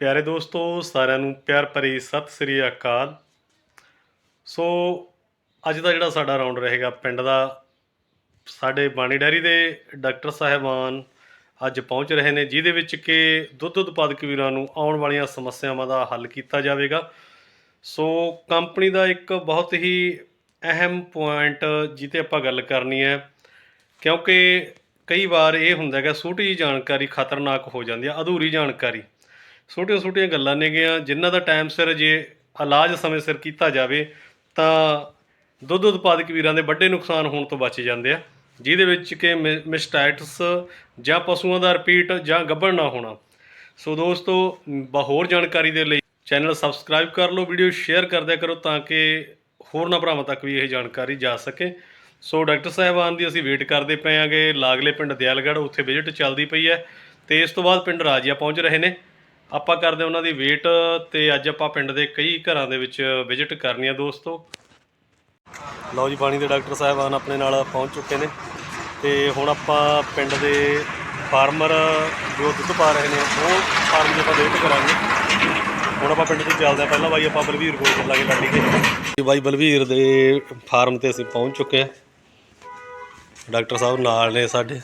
ਪਿਆਰੇ ਦੋਸਤੋ, ਸਾਰਿਆਂ ਨੂੰ ਪਿਆਰ ਭਰੀ ਸਤਿ ਸ੍ਰੀ ਅਕਾਲ। ਸੋ, ਅੱਜ ਦਾ ਜਿਹੜਾ ਸਾਡਾ ਰਾਉਂਡ ਰਹੇਗਾ ਪਿੰਡ ਦਾ, ਸਾਡੇ ਬਾਣੀ ਡੈਰੀ ਦੇ ਡਾਕਟਰ ਸਾਹਿਬਾਨ ਅੱਜ ਪਹੁੰਚ ਰਹੇ ਨੇ, ਜਿਹਦੇ ਵਿੱਚ ਕਿ ਦੁੱਧ ਉਤਪਾਦਕ ਵੀਰਾਂ ਨੂੰ ਆਉਣ ਵਾਲੀਆਂ ਸਮੱਸਿਆਵਾਂ ਦਾ ਹੱਲ ਕੀਤਾ ਜਾਵੇਗਾ। ਸੋ, ਕੰਪਨੀ ਦਾ ਇੱਕ ਬਹੁਤ ਹੀ ਅਹਿਮ ਪੁਆਇੰਟ ਜਿੱਤੇ ਆਪਾਂ ਗੱਲ ਕਰਨੀ ਹੈ, ਕਿਉਂਕਿ ਕਈ ਵਾਰ ਇਹ ਹੁੰਦਾ ਹੈਗਾ, ਛੋਟੀ ਜਿਹੀ ਜਾਣਕਾਰੀ ਖਤਰਨਾਕ ਹੋ ਜਾਂਦੀ ਹੈ, ਅਧੂਰੀ ਜਾਣਕਾਰੀ। ਛੋਟੀਆਂ ਛੋਟੀਆਂ ਗੱਲਾਂ ਨੇਗੀਆਂ, ਜਿਨ੍ਹਾਂ ਦਾ ਟਾਈਮ ਸਿਰ ਜੇ ਇਲਾਜ ਸਮੇਂ ਸਿਰ ਕੀਤਾ ਜਾਵੇ, ਤਾਂ ਦੁੱਧ ਉਤਪਾਦਕ ਵੀਰਾਂ ਦੇ ਵੱਡੇ ਨੁਕਸਾਨ ਹੋਣ ਤੋਂ ਬਚ ਜਾਂਦੇ ਆ, ਜਿਹਦੇ ਵਿੱਚ ਕਿ ਮਿਸਟਾਈਟਸ ਜਾਂ ਪਸ਼ੂਆਂ ਦਾ ਰਿਪੀਟ ਜਾਂ ਗੱਭਣ ਨਾ ਹੋਣਾ। ਸੋ ਦੋਸਤੋ ਬ- ਹੋਰ ਜਾਣਕਾਰੀ ਦੇ ਲਈ ਚੈਨਲ ਸਬਸਕ੍ਰਾਈਬ ਕਰ ਲਓ ਵੀਡੀਓ ਸ਼ੇਅਰ ਕਰ ਦਿਆ ਕਰੋ, ਤਾਂ ਕਿ ਹੋਰਨਾਂ ਭਰਾਵਾਂ ਤੱਕ ਵੀ ਇਹ ਜਾਣਕਾਰੀ ਜਾ ਸਕੇ। ਸੋ ਡਾਕਟਰ ਸਾਹਿਬਾਨ ਦੀ ਅਸੀਂ ਵੇਟ ਕਰਦੇ ਪਏ ਆਂਗੇ, ਲਾਗਲੇ ਪਿੰਡ ਦਿਆਲਗੜ੍ਹ, ਉੱਥੇ ਵਿਜ਼ਿਟ ਚੱਲਦੀ ਪਈ ਹੈ, ਤੇ ਇਸ ਤੋਂ ਬਾਅਦ ਪਿੰਡ ਰਾਜੀਆ ਪਹੁੰਚ ਰਹੇ ਨੇ। ਆਪਾਂ ਕਰਦੇ ਉਹਨਾਂ ਦੀ ਵੇਟ ਤੇ ਅੱਜ ਆਪਾਂ ਪਿੰਡ ਦੇ ਕਈ ਘਰਾਂ ਦੇ ਵਿੱਚ ਵਿਜ਼ਿਟ ਕਰਨੀ ਆ ਦੋਸਤੋ। ਲਓ ਜੀ ਪਾਣੀ ਦੇ ਡਾਕਟਰ ਸਾਹਿਬਾਨ ਆਪਣੇ ਨਾਲ ਪਹੁੰਚ ਚੁੱਕੇ ਨੇ ਤੇ ਹੁਣ ਆਪਾਂ ਪਿੰਡ ਦੇ ਫਾਰਮਰ ਜੋ ਦੁੱਧ ਪਾ ਰਹੇ ਨੇ, ਉਹ ਫਾਰਮ ਦੀ ਆਪਾਂ ਵਿਜ਼ਿਟ ਕਰਾਂਗੇ। ਹੁਣ ਆਪਾਂ ਪਿੰਡ 'ਚ ਚੱਲਦੇ ਹਾਂ। ਪਹਿਲਾਂ ਬਾਈ, ਆਪਾਂ ਬਲਵੀਰ ਕੋਲ ਚੱਲਾਂਗੇ ਲਾਡੀ ਕੇ ਜੀ ਬਾਈ, ਬਲਵੀਰ ਦੇ ਫਾਰਮ ਤੇ ਅਸੀਂ ਪਹੁੰਚ ਚੁੱਕੇ ਹਾਂ। ਡਾਕਟਰ ਸਾਹਿਬ ਨਾਲ ਨੇ ਸਾਡੇ।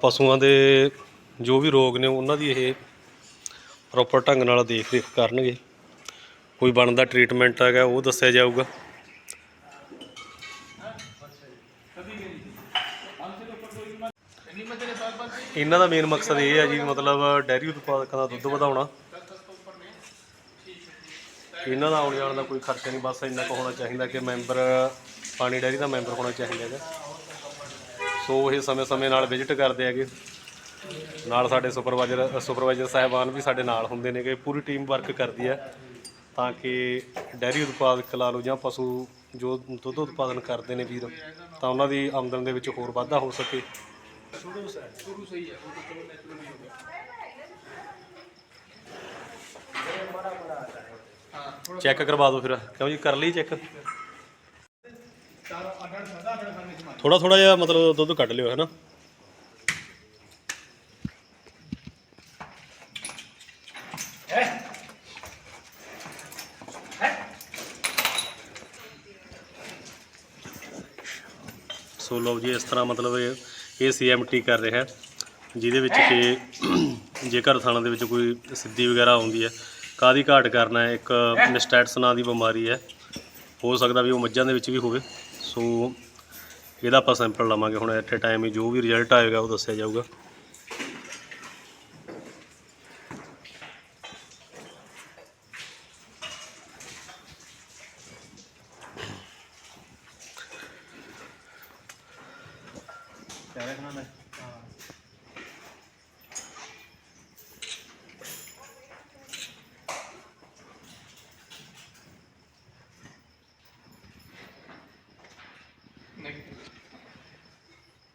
ਪਸ਼ੂਆਂ ਦੇ ਜੋ ਵੀ ਰੋਗ ਨੇ, ਉਹਨਾਂ ਦੀ ਇਹ ਪ੍ਰੋਪਰ ਢੰਗ ਨਾਲ ਦੇਖ ਰੇਖ ਕਰਨਗੇ। ਕੋਈ ਬਣਦਾ ਟ੍ਰੀਟਮੈਂਟ ਹੈਗਾ, ਉਹ ਦੱਸਿਆ ਜਾਊਗਾ। ਇਹਨਾਂ ਦਾ ਮੇਨ ਮਕਸਦ ਇਹ ਹੈ ਜੀ, ਮਤਲਬ ਡੈਰੀ ਉਤਪਾਦਕਾਂ ਦਾ ਦੁੱਧ ਵਧਾਉਣਾ। ਇਹਨਾਂ ਦਾ ਆਉਣ ਜਾਣ ਦਾ ਕੋਈ ਖਰਚਾ ਨਹੀਂ, ਬਸ ਇੰਨਾ ਕੁ ਹੋਣਾ ਚਾਹੀਦਾ ਕਿ ਮੈਂਬਰ ਪਾਣੀ ਡੈਰੀ ਦਾ ਮੈਂਬਰ ਹੋਣਾ ਚਾਹੀਦਾ ਹੈਗਾ। ਸੋ ਇਹ ਸਮੇਂ-ਸਮੇਂ ਨਾਲ ਵਿਜ਼ਿਟ ਕਰਦੇ ਹੈਗੇ। ਨਾਲ ਸਾਡੇ ਸੁਪਰਵਾਈਜ਼ਰ ਸੁਪਰਵਾਈਜ਼ਰ ਸਾਹਿਬਾਨ ਵੀ ਸਾਡੇ ਨਾਲ ਹੁੰਦੇ ਨੇ ਕਿ ਪੂਰੀ ਟੀਮ ਵਰਕ ਕਰਦੀ ਹੈ ਤਾਂ ਕਿ ਡੈਰੀ ਉਤਪਾਦਕ ਲਾ ਲਓ ਜਾਂ ਪਸ਼ੂ ਜੋ ਦੁੱਧ ਉਤਪਾਦਨ ਕਰਦੇ ਨੇ ਵੀਰ, ਤਾਂ ਉਹਨਾਂ ਦੀ ਆਮਦਨ ਦੇ ਵਿੱਚ ਹੋਰ ਵਾਧਾ ਹੋ ਸਕੇ। ਚੈੱਕ ਕਰਵਾ ਦਿਓ ਫਿਰ। ਕਿਉਂ ਜੀ? ਕਰ ਲਈ ਚੈੱਕ? ਥੋੜਾ ਥੋੜਾ ਜਿਹਾ ਮਤਲਬ ਦੁੱਧ ਕੱਢ ਲਿਓ, ਹੈ ਨਾ? ਸੋ ਲਓ ਜੀ, ਇਸ ਤਰ੍ਹਾਂ ਮਤਲਬ ਇਹ ਇਹ ਸੀਐਮਟੀ ਕਰ ਰਿਹਾ ਹੈ, ਜਿਹਦੇ ਵਿੱਚ ਕਿ ਜੇਕਰ ਥਾਣਾ ਦੇ ਵਿੱਚ ਕੋਈ ਸਿੱਧੀ ਵਗੈਰਾ ਆਉਂਦੀ ਹੈ ਕਾਦੀ ਘਾਟ ਕਰਨਾ ਹੈ, ਇੱਕ ਮਿਸਟੈਟਸ ਨਾਂ ਦੀ ਬਿਮਾਰੀ ਹੈ, ਹੋ ਸਕਦਾ ਵੀ ਉਹ ਮੱਝਾਂ ਦੇ ਵਿੱਚ ਵੀ ਹੋਵੇ, ਸੋ ਇਹਦਾ ਆਪਾਂ ਸੈਂਪਲ ਲਵਾਂਗੇ ਹੁਣ ਐਟ ਟਾਈਮ ਜੋ ਵੀ ਰਿਜ਼ਲਟ ਆਏਗਾ ਉਹ ਦੱਸਿਆ ਜਾਊਗਾ।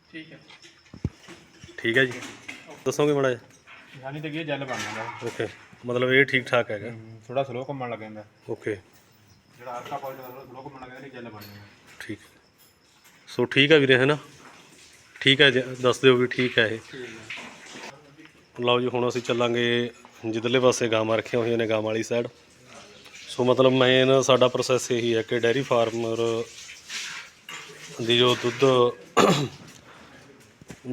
ਠੀਕ ਹੈ। ਠੀਕ ਹੈ ਜੀ। ਦੱਸੋਗੇ ਮਾੜਾ ਜਿਹਾ? ਯਾਨੀ ਤੇ ਕੀ ਜੈਲ ਬਣ ਜਾਂਦਾ। ਓਕੇ। ਮਤਲਬ ਇਹ ਠੀਕ ਠਾਕ ਹੈਗਾ। ਥੋੜਾ ਸਲੋ ਘੁੰਮਣ ਲੱਗ ਜਾਂਦਾ। ਓਕੇ। ਜਿਹੜਾ ਆਰਕਾ ਪਾਉਂਦਾ ਥੋੜਾ ਸਲੋ ਘੁੰਮਣ ਲੱਗ ਜਾਂਦਾ ਜੈਲ ਬਣ ਜਾਂਦਾ। ਠੀਕ। ਸੋ ਠੀਕ ਹੈ ਵੀਰੇ ਹੈ ਨਾ? ਠੀਕ ਹੈ ਜੀ, ਦੱਸ ਦਿਓ ਵੀ ਠੀਕ ਹੈ ਇਹ। ਲਓ ਜੀ ਹੁਣ ਅਸੀਂ ਚੱਲਾਂਗੇ ਜਿੱਧਰਲੇ ਪਾਸੇ ਗਾਵਾਂ ਰੱਖੀਆਂ ਹੋਈਆਂ ਨੇ ਗਾਵਾਂ ਵਾਲੀ ਸਾਈਡ ਸੋ ਮਤਲਬ ਮੇਨ ਸਾਡਾ ਪ੍ਰੋਸੈਸ ਇਹੀ ਹੈ ਕਿ ਡੈਰੀ ਫਾਰਮਰ ਦੀ ਜੋ ਦੁੱਧ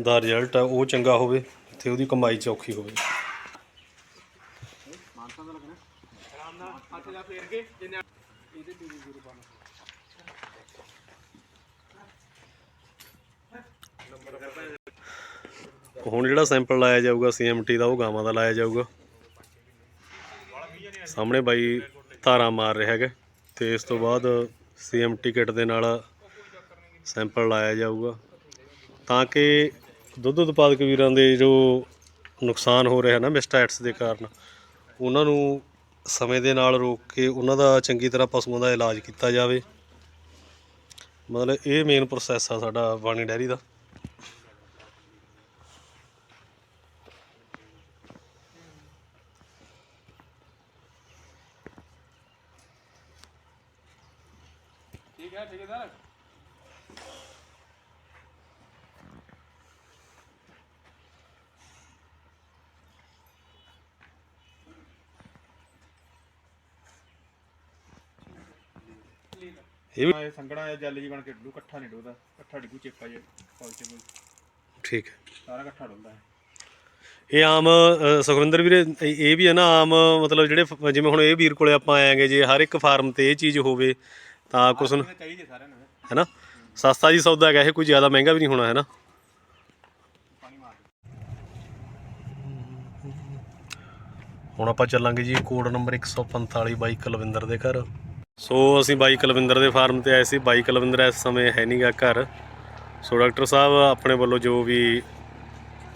ਦਾ ਰਿਜ਼ਲਟ ਹੈ ਉਹ ਚੰਗਾ ਹੋਵੇ ਤੇ ਉਹਦੀ ਕਮਾਈ ਚੌਖੀ ਹੋਵੇ। ਹੁਣ ਜਿਹੜਾ ਸੈਂਪਲ ਲਾਇਆ ਜਾਊਗਾ ਸੀਐਮਟੀ ਦਾ, ਉਹ ਗਾਵਾਂ ਦਾ ਲਾਇਆ ਜਾਊਗਾ। ਸਾਹਮਣੇ ਬਾਈ ਧਾਰਾ ਮਾਰ ਰਿਹਾ ਹੈਗਾ ਤੇ ਇਸ ਤੋਂ ਬਾਅਦ ਸੀਐਮਟੀ ਕਿਟ ਦੇ ਨਾਲ ਸੈਂਪਲ ਲਾਇਆ ਜਾਊਗਾ। ਤਾਂ ਕਿ ਦੁੱਧ ਉਤਪਾਦਕ ਵੀਰਾਂ ਦੇ ਜੋ ਨੁਕਸਾਨ ਹੋ ਰਿਹਾ ਨਾ ਮਿਸਟਾਈਟਸ ਦੇ ਕਾਰਨ, ਉਹਨਾਂ ਨੂੰ ਸਮੇਂ ਦੇ ਨਾਲ ਰੋਕ ਕੇ ਉਹਨਾਂ ਦਾ ਚੰਗੀ ਤਰ੍ਹਾਂ ਪਸ਼ੂਆਂ ਦਾ ਇਲਾਜ ਕੀਤਾ ਜਾਵੇ। ਮਤਲਬ ਇਹ ਮੇਨ ਪ੍ਰੋਸੈਸ ਆ ਸਾਡਾ ਬਾਣੀ ਡੈਰੀ ਦਾ। ਇਹ ਵੀ ਇਹ ਸੰਗੜਾ ਜਾਂ ਜੈਲ ਜੀ ਬਣ ਕੇ ਡੂ ਇਕੱਠਾ ਨਹੀਂ ਡੋਦਾ ਇਕੱਠਾ ਡਿੱਗੂ ਚੇਪਾ ਜੇ ਪੌਲਚੇ ਠੀਕ ਹੈ। ਸਾਰਾ ਇਕੱਠਾ ਡੁੱਲਦਾ ਹੈ। ਇਹ ਆਮ ਅ, ਸੁਖਵਿੰਦਰ ਵੀਰੇ ਇਹ ਇਹ ਵੀ ਹੈ ਨਾ ਆਮ ਮਤਲਬ ਜਿਹੜੇ ਫ- ਜਿਵੇਂ ਹੁਣ ਇਹ ਵੀਰ ਕੋਲੇ ਆਪਾਂ ਆਏਗੇ ਜੇ ਹਰ ਇੱਕ ਫਾਰਮ ਤੇ ਇਹ ਚੀਜ਼ ਹੋਵੇ ਤਾਂ ਕੁਛ ਨੂੰ ਇਹ ਚਾਹੀਦੀ ਸਾਰਿਆਂ ਨੂੰ। ਹੈ ਨਾ ਸਸਤਾ ਜੀ ਸੌਦਾ ਹੈਗਾ ਇਹ ਕੋਈ ਜ਼ਿਆਦਾ ਮਹਿੰਗਾ ਵੀ ਨਹੀਂ ਹੋਣਾ ਹੈ ਨਾ ਪਾਣੀ ਮਾਰ ਹੁਣ ਆਪਾਂ ਚੱਲਾਂਗੇ ਜੀ ਕੋਡ ਨੰਬਰ 145 ਬਾਈ ਕੁਲਵਿੰਦਰ ਦੇ ਘਰ। ਸੋ ਅਸੀਂ ਬਾਈ ਕੁਲਵਿੰਦਰ ਦੇ ਫਾਰਮ ਤੇ ਆਏ ਸੀ। ਬਾਈ ਕੁਲਵਿੰਦਰ ਇਸ ਸਮੇਂ ਹੈ ਨਹੀਂਗਾ ਘਰ। ਸੋ ਡਾਕਟਰ ਸਾਹਿਬ ਆਪਣੇ ਵੱਲੋਂ ਜੋ ਵੀ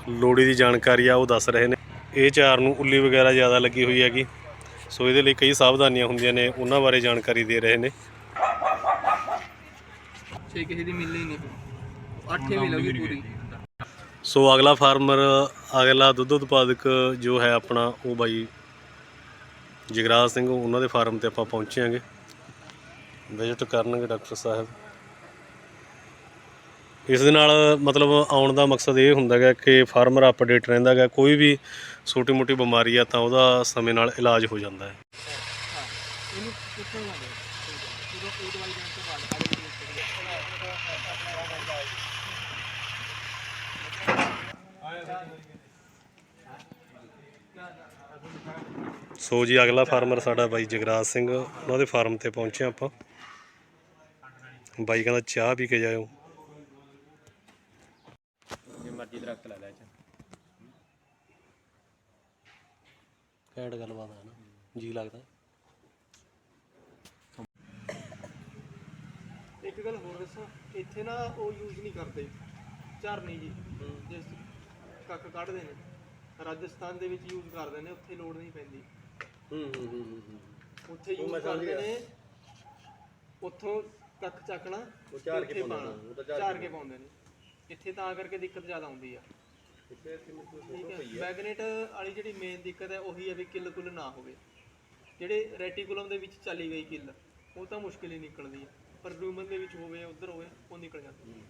ਲੋੜੀ ਦੀ ਜਾਣਕਾਰੀ ਆ ਉਹ ਦੱਸ ਰਹੇ ਨੇ। ਇਹ ਚਾਰ ਨੂੰ ਉੱਲੀ ਵਗੈਰਾ ਜ਼ਿਆਦਾ ਲੱਗੀ ਹੋਈ ਹੈਗੀ। ਸੋ ਇਹਦੇ ਲਈ ਕਈ ਸਾਵਧਾਨੀਆਂ ਹੁੰਦੀਆਂ ਨੇ ਉਹਨਾਂ ਬਾਰੇ ਜਾਣਕਾਰੀ ਦੇ ਰਹੇ ਨੇ। ਛੇ ਕਿਸੇ ਦੀ ਮਿਲਣੀ ਨਹੀਂ। ਅੱਠੇ ਮਿਲੂਗੀ ਪੂਰੀ। ਸੋ ਅਗਲਾ ਫਾਰਮਰ ਅਗਲਾ ਦੁੱਧ ਉਤਪਾਦਕ ਜੋ ਹੈ ਆਪਣਾ ਉਹ ਬਾਈ ਜਗਰਾਜ ਸਿੰਘ ਉਹਨਾਂ ਦੇ ਫਾਰਮ ਤੇ ਆਪਾਂ ਪਹੁੰਚਾਂਗੇ ਵਿਜ਼ਿਟ ਕਰਨਗੇ ਡਾਕਟਰ ਸਾਹਿਬ। ਇਸ ਦੇ ਨਾਲ ਮਤਲਬ ਆਉਣ ਦਾ ਮਕਸਦ ਇਹ ਹੁੰਦਾ ਹੈ ਕਿ ਫਾਰਮਰ ਅਪਡੇਟ ਰਹਿੰਦਾ ਹੈ ਕੋਈ ਵੀ ਛੋਟੀ ਮੋਟੀ ਬਿਮਾਰੀ ਆ ਤਾਂ ਉਹਦਾ ਸਮੇਂ ਨਾਲ ਇਲਾਜ ਹੋ ਜਾਂਦਾ ਹੈ। ਇਹਨੂੰ ਪੁੱਛਣ ਲੱਗੇ ਉਦੋਂ ਇਹ ਦਵਾਈ ਦੇਣ ਤੋਂ ਬਾਅਦ ਅਗਲੀ ਸੋ ਜੀ, ਅਗਲਾ ਫਾਰਮਰ ਸਾਡਾ ਬਾਈ ਜਗਰਾਜ ਸਿੰਘ, ਉਹਨਾਂ ਦੇ ਫਾਰਮ ਤੇ ਪਹੁੰਚੇ ਆਪਾਂ। ਬਾਈ ਕਹਿੰਦਾ ਚਾਹ ਪੀ ਕੇ ਜਾਇਓ। ਜੇ ਮਰਜ਼ੀ ਦਰਖਤ ਲਾ ਲੈ ਚ। ਘੈਂਟ ਗੱਲਬਾਤ ਹੈ ਨਾ ਜੀ ਲੱਗਦਾ। ਇੱਕ ਗੱਲ ਹੋਰ ਦੱਸਾਂ ਇੱਥੇ ਨਾ ਉਹ ਯੂਜ਼ ਨਹੀਂ ਕਰਦੇ। ਝਰਨੀ ਜੀ ਜਿਸ ਕੱਖ ਕੱਢਦੇ ਨੇ। ਰਾਜਸਥਾਨ ਦੇ ਵਿੱਚ ਯੂਜ਼ ਕਰਦੇ ਨੇ ਉੱਥੇ ਲੋੜ ਨਹੀਂ ਪੈਂਦੀ। ਹੂੰ ਹੂੰ ਹੂੰ ਹੂੰ ਉੱਥੇ ਯੂਜ਼ ਕਰਦੇ ਨੇ ਉੱਥੋਂ ਕੱਖ ਚੱਕਣਾ ਝਾੜ ਕੇ ਪਾਉਣਾ ਝਾੜ ਕੇ ਪਾਉਂਦੇ ਨੇ। ਇੱਥੇ ਤਾਂ ਕਰਕੇ ਦਿੱਕਤ ਜ਼ਿਆਦਾ ਆਉਂਦੀ ਆ। ਠੀਕ ਹੈ? ਮੈਗਨੇਟ ਵਾਲੀ ਜਿਹੜੀ ਮੇਨ ਦਿੱਕਤ ਹੈ ਉਹੀ ਹੈ ਵੀ ਕਿੱਲ ਕੁੱਲ ਨਾ ਹੋਵੇ। ਜਿਹੜੇ ਰੈਟੀਕੂਲਮ ਦੇ ਵਿੱਚ ਚਲੀ ਗਈ ਕਿੱਲ ਉਹ ਤਾਂ ਮੁਸ਼ਕਿਲ ਹੀ ਨਿਕਲਦੀ ਹੈ ਪਰ ਰੂਮਨ ਦੇ ਵਿੱਚ ਹੋਵੇ ਉਧਰ ਹੋਵੇ ਉਹ ਨਿਕਲ ਜਾਂਦੀ ਹੈ।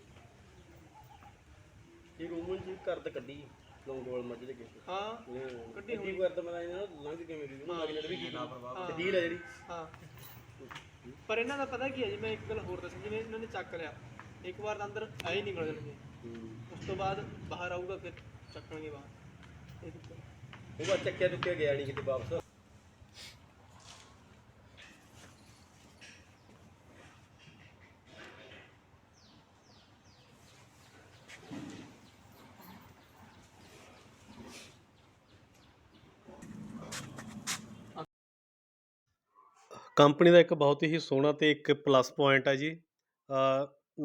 ਇਹ ਰੂਮਨ ਜੀ ਕਰਦ ਕੱਢੀ ਲੌਂਗੋਲ ਮੱਝ ਦੇ ਕਿਸੇ ਹਾਂ ਕੱਢੀ ਹੋਈ ਕਰਦ ਮੈਂ ਇਹਨਾਂ ਨਾਲ ਲੰਘ ਕਿਵੇਂ ਗਈ ਉਹਨੂੰ ਮੈਗਨੇਟ ਵੀ ਕੀ ਹਾਂ। ਤੇ ਡੀਲ ਹੈ ਜਿਹੜੀ। ਹਾਂ। ਪਰ ਇਹਨਾਂ ਦਾ ਪਤਾ ਕੀ ਹੈ ਜੀ ਮੈਂ ਇੱਕ ਗੱਲ ਹੋਰ ਦੱਸਾਂ ਜਿਵੇਂ ਇਹਨਾਂ ਨੇ ਚੱਕ ਲਿਆ ਇੱਕ ਵਾਰ ਤਾਂ ਅੰਦਰ ਐ ਹੀ ਨਿਕਲ ਜਾਣਗੇ ਉਸ ਤੋਂ ਬਾਅਦ ਬਾਹਰ ਆਊਗਾ ਫਿਰ ਚੱਕਣਗੇ ਬਾਹਰ। ਇਹ ਦਿੱਕਤ। ਉਹ ਚੱਕਿਆ ਚੁੱਕਿਆ ਗਿਆ ਨਹੀਂ ਕਿਤੇ ਵਾਪਸ। ਕੰਪਨੀ ਦਾ ਇੱਕ ਬਹੁਤ ਹੀ ਸੋਹਣਾ ਤੇ ਇੱਕ ਪਲੱਸ ਪੁਆਇੰਟ ਹੈ ਜੀ।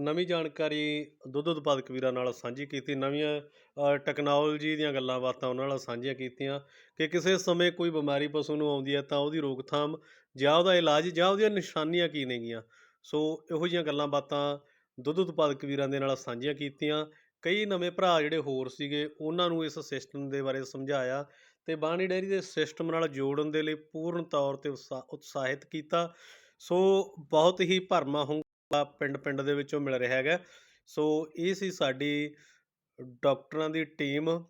ਨਵੀਂ ਜਾਣਕਾਰੀ ਦੁੱਧ ਉਤਪਾਦਕ ਵੀਰਾਂ ਨਾਲ ਸਾਂਝੀ ਕੀਤੀ, ਨਵੀਆਂ ਟੈਕਨੋਲੋਜੀ ਦੀਆਂ ਗੱਲਾਂ ਬਾਤਾਂ ਉਹਨਾਂ ਨਾਲ ਸਾਂਝੀਆਂ ਕੀਤੀਆਂ ਕਿ ਕਿਸੇ ਸਮੇਂ ਕੋਈ ਬਿਮਾਰੀ ਪਸ਼ੂ ਨੂੰ ਆਉਂਦੀ ਹੈ ਤਾਂ ਉਹਦੀ ਰੋਕਥਾਮ ਜਾਂ ਉਹਦਾ ਇਲਾਜ ਜਾਂ ਉਹਦੀਆਂ ਨਿਸ਼ਾਨੀਆਂ ਕੀ ਨੇਗੀਆਂ। ਸੋ ਇਹੋ ਜਿਹੀਆਂ ਗੱਲਾਂ ਬਾਤਾਂ ਦੁੱਧ ਉਤਪਾਦਕ ਵੀਰਾਂ ਦੇ ਨਾਲ ਸਾਂਝੀਆਂ ਕੀਤੀਆਂ। ਕਈ ਨਵੇਂ ਭਰਾ ਜਿਹੜੇ ਹੋਰ ਸੀਗੇ, ਉਹਨਾਂ ਨੂੰ ਇਸ ਸਿਸਟਮ ਦੇ ਬਾਰੇ ਸਮਝਾਇਆ ਤੇ ਬਾਣੀ ਡੈਰੀ ਦੇ ਸਿਸਟਮ ਨਾਲ ਜੋੜਨ ਦੇ ਲਈ ਪੂਰਨ ਤੌਰ ਤੇ ਉਤਸਾ- ਉਤਸ਼ਾਹਿਤ ਕੀਤਾ। ਸੋ ਬਹੁਤ ਹੀ ਭਰਮਾ ਹੁੰਗਾਰਾ ਪਿੰਡ ਪਿੰਡ ਦੇ ਵਿੱਚੋਂ ਮਿਲ ਰਿਹਾ ਹੈਗਾ। ਸੋ ਇਹ ਸੀ ਸਾਡੀ ਡਾਕਟਰਾਂ ਦੀ ਟੀਮ,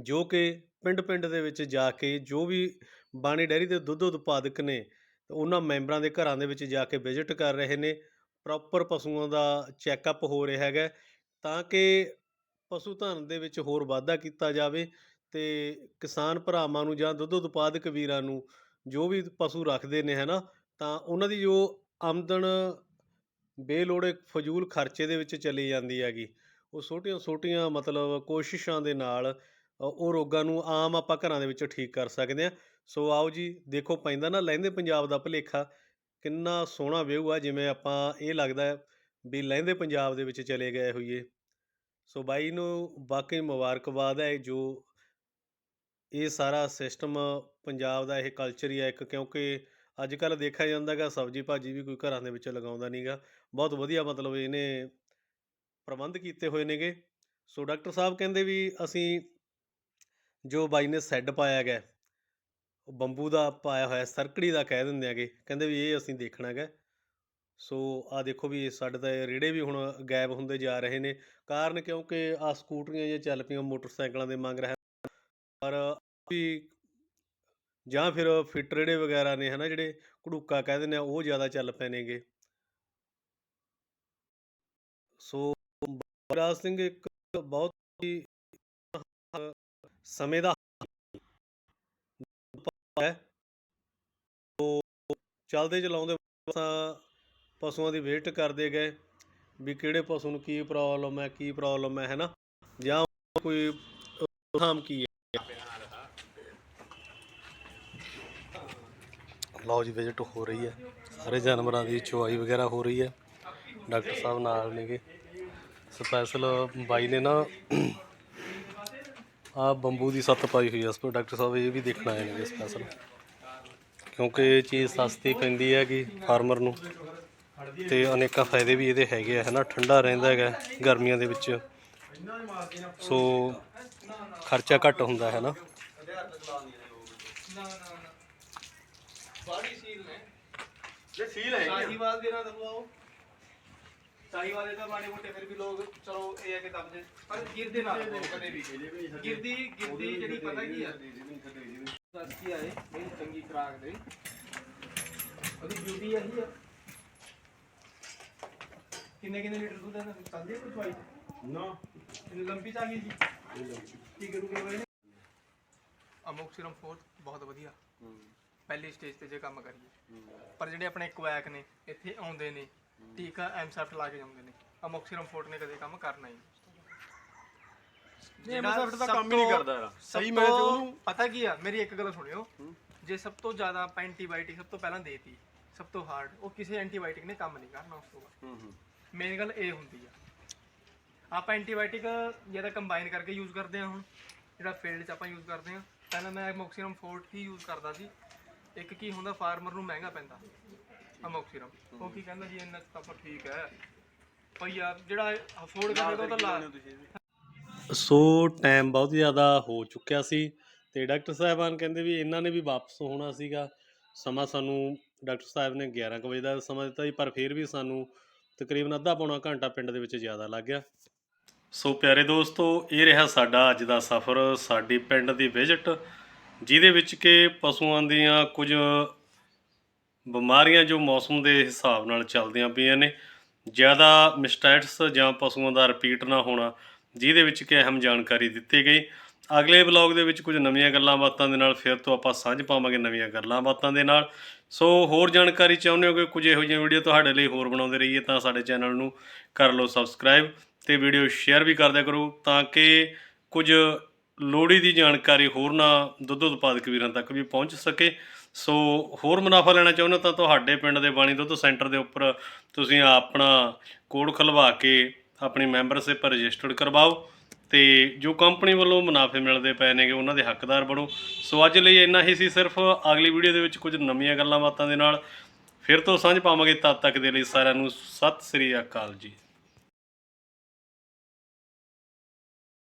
ਜੋ ਕਿ ਪਿੰਡ ਪਿੰਡ ਦੇ ਵਿੱਚ ਜਾ ਕੇ ਜੋ ਵੀ ਬਾਣੀ ਡੈਰੀ ਦੇ ਦੁੱਧ ਉਤਪਾਦਕ ਨੇ ਉਹਨਾਂ ਮੈਂਬਰਾਂ ਦੇ ਘਰਾਂ ਦੇ ਵਿੱਚ ਜਾ ਕੇ ਵਿਜ਼ਿਟ ਕਰ ਰਹੇ ਨੇ। ਪ੍ਰੋਪਰ ਪਸ਼ੂਆਂ ਦਾ ਚੈੱਕਅਪ ਹੋ ਰਿਹਾ ਹੈਗਾ, ਤਾਂ ਕਿ ਪਸ਼ੂ ਧਨ ਦੇ ਵਿੱਚ ਹੋਰ ਵਾਧਾ ਕੀਤਾ ਜਾਵੇ। ਅਤੇ ਕਿਸਾਨ ਭਰਾਵਾਂ ਨੂੰ ਜਾਂ ਦੁੱਧ ਉਤਪਾਦਕ ਵੀਰਾਂ ਨੂੰ ਜੋ ਵੀ ਪਸ਼ੂ ਰੱਖਦੇ ਨੇ ਹੈ ਨਾ ਤਾਂ ਉਹਨਾਂ ਦੀ ਜੋ ਆਮਦਨ ਬੇਲੋੜੇ ਫਜ਼ੂਲ ਖਰਚੇ ਦੇ ਵਿੱਚ ਚਲੀ ਜਾਂਦੀ ਹੈਗੀ। ਉਹ ਛੋਟੀਆਂ ਛੋਟੀਆਂ ਮਤਲਬ ਕੋਸ਼ਿਸ਼ਾਂ ਦੇ ਨਾਲ ਉਹ ਰੋਗਾਂ ਨੂੰ ਆਮ ਆਪਾਂ ਘਰਾਂ ਦੇ ਵਿੱਚ ਠੀਕ ਕਰ ਸਕਦੇ ਆ ਸੋ ਆਓ ਜੀ, ਦੇਖੋ ਪੈਂਦਾ ਨਾ ਲਹਿੰਦੇ ਪੰਜਾਬ ਦਾ ਭਲੇਖਾ, ਕਿੰਨਾ ਸੋਹਣਾ ਵਿਊ ਆ, ਜਿਵੇਂ ਆਪਾਂ ਇਹ ਲੱਗਦਾ ਹੈ ਵੀ ਲਹਿੰਦੇ ਪੰਜਾਬ ਦੇ ਵਿੱਚ ਚਲੇ ਗਏ ਹੋਈਏ। ਸੋ ਬਾਈ ਨੂੰ ਵਾਕਈ ਮੁਬਾਰਕਬਾਦ ਹੈ ਜੋ ਇਹ ਸਾਰਾ ਸਿਸਟਮ ਪੰਜਾਬ ਦਾ ਇਹ ਕਲਚਰ ਹੀ ਆ ਇੱਕ, ਕਿਉਂਕਿ ਅੱਜ ਕੱਲ ਦੇਖਿਆ ਜਾਂਦਾ ਗਾ ਸਬਜੀ ਭਾਜੀ ਵੀ ਕੋਈ ਘਰਾਂ ਦੇ ਵਿੱਚ ਲਗਾਉਂਦਾ ਨਹੀਂਗਾ ਬਹੁਤ ਵਧੀਆ ਮਤਲਬ ਇਹਨੇ ਪ੍ਰਬੰਧ ਕੀਤੇ ਹੋਏ ਨੇਗੇ। ਸੋ ਡਾਕਟਰ ਸਾਹਿਬ ਕਹਿੰਦੇ ਵੀ ਅਸੀਂ ਜੋ ਬਾਈ ਨੇ ਸੈੱਡ ਪਾਇਆ ਗਿਆ ਉਹ ਬੰਬੂ ਦਾ ਪਾਇਆ ਹੋਇਆ, ਸਰਕੜੀ ਦਾ ਕਹਿ ਦਿੰਦੇ ਆਗੇ ਕਹਿੰਦੇ ਵੀ ਇਹ ਅਸੀਂ ਦੇਖਣਾ ਹੈਗਾ। ਸੋ ਆ ਦੇਖੋ ਵੀ ਸਾਡੇ ਤਾਂ ਇਹ ਰੇੜੇ ਵੀ ਹੁਣ ਗਾਇਬ ਹੁੰਦੇ ਜਾ ਰਹੇ ਨੇ। ਕਾਰਨ ਕਿਉਂਕਿ ਆ ਸਕੂਟਰੀਆਂ ਜਾਂ ਚੱਲ ਪਈਆਂ, ਮੋਟਰਸਾਈਕਲਾਂ ਦੇ ਮੰਗ ਰਿਹਾ ਪਰ ਵੀ ਜਾਂ ਫਿਰ ਫਿੱਟ ਰੇੜੇ ਵਗੈਰਾ ਨੇ, ਹਨਾ, ਜਿਹੜੇ ਘੜੂਕਾ ਕਹਿ ਦਿੰਦੇ ਆ, ਉਹ ਜ਼ਿਆਦਾ ਚੱਲ ਪਏ ਨੇਗੇ। ਸੋ ਰਾਜ ਸਿੰਘ ਇੱਕ ਬਹੁਤ ਹੀ ਸਮੇਂ ਦਾ ਹੈ। ਸੋ ਚੱਲਦੇ ਚਲਾਉਂਦੇ ਅਸਾਂ ਪਸ਼ੂਆਂ ਦੀ ਵੇਟ ਕਰਦੇ ਗਏ ਵੀ ਕਿਹੜੇ ਪਸ਼ੂ ਨੂੰ ਕੀ ਪ੍ਰੋਬਲਮ ਹੈ, ਕੀ ਪ੍ਰੋਬਲਮ ਹੈ, ਹੈਨਾ? ਜਾਂ ਕੋਈ ਰੋਕਥਾਮ ਕੀ ਹੈ? ਲਓ ਵਿਜ਼ਿਟ ਹੋ ਰਹੀ ਹੈ। ਸਾਰੇ ਜਾਨਵਰਾਂ ਦੀ ਚੁਆਈ ਵਗੈਰਾ ਹੋ ਰਹੀ ਹੈ। ਡਾਕਟਰ ਸਾਹਿਬ ਨਾਲ ਨੇਗੇ। ਸਪੈਸ਼ਲ ਬਾਈ ਨੇ ਨਾ ਆ ਬੰਬੂ ਦੀ ਸੱਤ ਪਾਈ ਹੋਈ ਹੈ। ਇਸ ਡਾਕਟਰ ਸਾਹਿਬ ਇਹ ਵੀ ਦੇਖਣ ਆਏ ਨੇਗੇ ਸਪੈਸ਼ਲ। ਕਿਉਂਕਿ ਇਹ ਚੀਜ਼ ਸਸਤੀ ਪੈਂਦੀ ਹੈ ਕਿ ਫਾਰਮਰ ਨੂੰ। ਤੇ ਅਨੇਕਾਂ ਫਾਇਦੇ ਵੀ ਇਹਦੇ ਹੈਗੇ ਆ, ਹਨਾ? ਠੰਡਾ ਰਹਿੰਦਾ ਹੈਗਾ ਗਰਮੀਆਂ ਦੇ ਵਿੱਚ। ਸੋ ਖਰਚਾ ਘੱਟ ਹੁੰਦਾ ਹੈ ਨਾ ਬਾੜੀ ਸੀਲ ਨੇ। ਜੇ ਸੀਲ ਹੈ ਸਾਹੀਵਾਲ ਦੇ ਨਾਲ ਦਬਾਓ ਸਾਹੀਵਾਲ ਦੇ ਤਾਂ ਮਾੜੇ ਮੋਟੇ ਫਿਰ ਵੀ ਲੋਕ ਚਲੋ ਇਹ ਹੈ ਕਿ ਦਬ ਜੇ ਪਰ ਗਿਰਦੇ ਨਾਲ ਦਬਾਓ ਕਦੇ ਵੀ। ਗਿਰਦੀ ਗਿਰਦੀ ਜਿਹੜੀ ਪਤਾ ਕੀ ਆ? ਦੱਸ ਕੀ ਆਏ ਮੇਰੀ ਚੰਗੀ ਖਰਾਕ ਦੇ। ਉਹਦੀ ਬਿਊਟੀ ਇਹੀ ਆ। ਕਿੰਨੇ ਕਿੰਨੇ ਲੀਟਰ ਦੁੱਧ ਹੈ? ਚੱਲਦੀ ਕੋਈ ਚਵਾਈ ਨਾ। ਇਹਨੂੰ ਲੰਬੀ ਚ ਆ ਗਈ ਜੀ? ਕੀ ਕਰੂਗੇ ਬਾਈ ਅਮੋਕਸਿਰਮ ਫੋਰਥ ਬਹੁਤ ਵਧੀਆ। ਪਹਿਲੀ ਸਟੇਜ ਤੇ ਜੇ ਕੰਮ ਕਰੀਏ। ਪਰ ਜਿਹੜੇ ਆਪਣੇ ਕੁਐਕ ਨੇ ਇੱਥੇ ਆਉਂਦੇ ਨੇ ਟੀਕਾ ਐਮਸੈਫਟ ਲਾ ਕੇ ਜਾਂਦੇ ਨੇ। ਅਮੋਕਸਿਰਮ ਫੋਰਟ ਨੇ ਕਦੇ ਕੰਮ ਕਰਨਾ ਹੀ ਨਹੀਂ। ਐਮਐਸਐਫ ਤਾਂ ਕੰਮ ਹੀ ਨਹੀਂ ਕਰਦਾ ਯਾਰ ਸਹੀ ਮੈਂ ਉਹਨੂੰ ਪਤਾ ਕੀ ਆ? ਮੇਰੀ ਇੱਕ ਗੱਲ ਸੁਣਿਓ। ਜੇ ਸਭ ਤੋਂ ਜ਼ਿਆਦਾ ਆਪਾਂ ਐਂਟੀਬਾਇਓਟਿਕ ਸਭ ਤੋਂ ਪਹਿਲਾਂ ਦੇਤੀ ਸਭ ਤੋਂ ਹਾਰਡ ਉਹ ਕਿਸੇ ਐਂਟੀਬਾਇਓਟਿਕ ਨੇ ਕੰਮ ਨਹੀਂ ਕਰਨਾ ਉਸ ਤੋਂ ਬਾਅਦ। ਹੂੰ ਹੂੰ। ਮੇਨ ਗੱਲ ਇਹ ਹੁੰਦੀ ਆ। ਆਪਾਂ ਐਂਟੀਬਾਇਓਟਿਕ ਜਾਂ ਤਾਂ ਕੰਬਾਈਨ ਕਰਕੇ ਯੂਜ਼ ਕਰਦੇ ਆ ਹੁਣ। ਜਿਹੜਾ ਫੀਲਡ 'ਚ ਆਪਾਂ ਯੂਜ਼ ਕਰਦੇ ਆ। ਪਹਿਲਾਂ ਮੈਂ ਅਮੋਕਸੀਰਮ ਫੋਰਟ ਹੀ ਯੂਜ਼ ਕਰਦਾ ਸੀ। ਇੱਕ ਕੀ ਹੁੰਦਾ ਫਾਰਮਰ ਨੂੰ ਮਹਿੰਗਾ ਪੈਂਦਾ ਅਮੋਕਸੀਰਮ ਉਹ ਕੀ ਕਹਿੰਦਾ ਜੀ, ਇੰਨਾ ਤਾਂ ਆਪਾਂ ਠੀਕ ਹੈ। ਪਰ ਜਿਹੜਾ ਅਫੋਰਡ ਕਰੇਗਾ ਉਹ ਤਾਂ ਲਾ ਸੋ ਟਾਈਮ ਬਹੁਤ ਜ਼ਿਆਦਾ ਹੋ ਚੁੱਕਿਆ ਸੀ ਤੇ ਡਾਕਟਰ ਸਾਹਿਬਾਨ ਕਹਿੰਦੇ ਵੀ ਇਹਨਾਂ ਨੇ ਵੀ ਵਾਪਸ ਹੋਣਾ ਸੀਗਾ। ਸਮਾਂ ਸਾਨੂੰ, ਡਾਕਟਰ ਸਾਹਿਬ ਨੇ 11 ਕੁ ਵਜੇ ਦਾ ਸਮਾਂ ਦਿੱਤਾ ਸੀ ਪਰ ਫਿਰ ਵੀ ਸਾਨੂੰ ਤਕਰੀਬਨ ਅੱਧਾ ਪੌਣਾ ਘੰਟਾ ਪਿੰਡ ਦੇ ਵਿੱਚ ਜ਼ਿਆਦਾ ਲੱਗ ਗਿਆ। ਸੋ ਪਿਆਰੇ ਦੋਸਤੋ, ਇਹ ਰਿਹਾ ਸਾਡਾ ਅੱਜ ਦਾ ਸਫ਼ਰ, ਸਾਡੀ ਪਿੰਡ ਦੀ ਵਿਜ਼ਿਟ ਜਿਹਦੇ ਵਿੱਚ ਕਿ ਪਸ਼ੂਆਂ ਦੀਆਂ ਕੁਝ ਬਿਮਾਰੀਆਂ ਜੋ ਮੌਸਮ ਦੇ ਹਿਸਾਬ ਨਾਲ ਚੱਲਦੀਆਂ ਪਈਆਂ ਨੇ, ਜ਼ਿਆਦਾ ਮਿਸਟੈਟਸ ਜਾਂ ਪਸ਼ੂਆਂ ਦਾ ਰਿਪੀਟ ਨਾ ਹੋਣਾ, ਜਿਹਦੇ ਵਿੱਚ ਕਿ ਅਹਿਮ ਜਾਣਕਾਰੀ ਦਿੱਤੀ ਗਈ। ਅਗਲੇ ਬਲੌਗ ਦੇ ਵਿੱਚ ਕੁਝ ਨਵੀਆਂ ਗੱਲਾਂ ਬਾਤਾਂ ਦੇ ਨਾਲ ਫਿਰ ਤੋਂ ਆਪਾਂ ਸਾਂਝ ਪਾਵਾਂਗੇ ਨਵੀਆਂ ਗੱਲਾਂ ਬਾਤਾਂ ਦੇ ਨਾਲ। ਸੋ ਹੋਰ ਜਾਣਕਾਰੀ ਚਾਹੁੰਦੇ ਹੋ ਕਿ ਕੁਝ ਇਹੋ ਜਿਹੀਆਂ ਵੀਡੀਓ ਤੁਹਾਡੇ ਲਈ ਹੋਰ ਬਣਾਉਂਦੇ ਰਹੀਏ ਤਾਂ ਸਾਡੇ ਚੈਨਲ ਨੂੰ ਕਰ ਲਓ ਸਬਸਕ੍ਰਾਈਬ ਤੇ ਵੀਡੀਓ ਸ਼ੇਅਰ ਵੀ ਕਰਦਿਆ ਕਰੋ ਤਾਂ ਕਿ ਕੁਝ ਲੋੜੀ ਦੀ ਜਾਣਕਾਰੀ ਹੋਰਨਾਂ ਦੁੱਧ ਉਤਪਾਦਕ ਵੀਰਾਂ ਤੱਕ ਵੀ ਪਹੁੰਚ ਸਕੇ। ਸੋ ਹੋਰ ਮੁਨਾਫਾ ਲੈਣਾ ਚਾਹੁੰਦੇ ਤਾਂ ਤੁਹਾਡੇ ਪਿੰਡ ਦੇ ਬਾਣੀ ਦੁੱਧ ਸੈਂਟਰ ਦੇ ਉੱਪਰ ਤੁਸੀਂ ਆਪਣਾ ਕੋਡ ਖਲਵਾ ਕੇ ਆਪਣੀ ਮੈਂਬਰਸ਼ਿਪ ਰਜਿਸਟਰਡ ਕਰਵਾਓ ਤੇ ਜੋ ਕੰਪਨੀ ਵੱਲੋਂ ਮੁਨਾਫੇ ਮਿਲਦੇ ਪਏ ਨੇਗੇ ਉਹਨਾਂ ਦੇ ਹੱਕਦਾਰ ਬਣੋ। ਸੋ ਅੱਜ ਲਈ ਇੰਨਾ ਹੀ ਸੀ ਸਿਰਫ। ਅਗਲੀ ਵੀਡੀਓ ਦੇ ਵਿੱਚ ਕੁਝ ਨਵੀਆਂ ਗੱਲਾਂ ਬਾਤਾਂ ਦੇ ਨਾਲ ਫਿਰ ਤੋਂ ਸਾਂਝ ਪਾਵਾਂਗੇ। ਤਦ ਤੱਕ ਦੇ ਲਈ ਸਾਰਿਆਂ ਨੂੰ ਸਤਿ ਸ੍ਰੀ ਅਕਾਲ ਜੀ।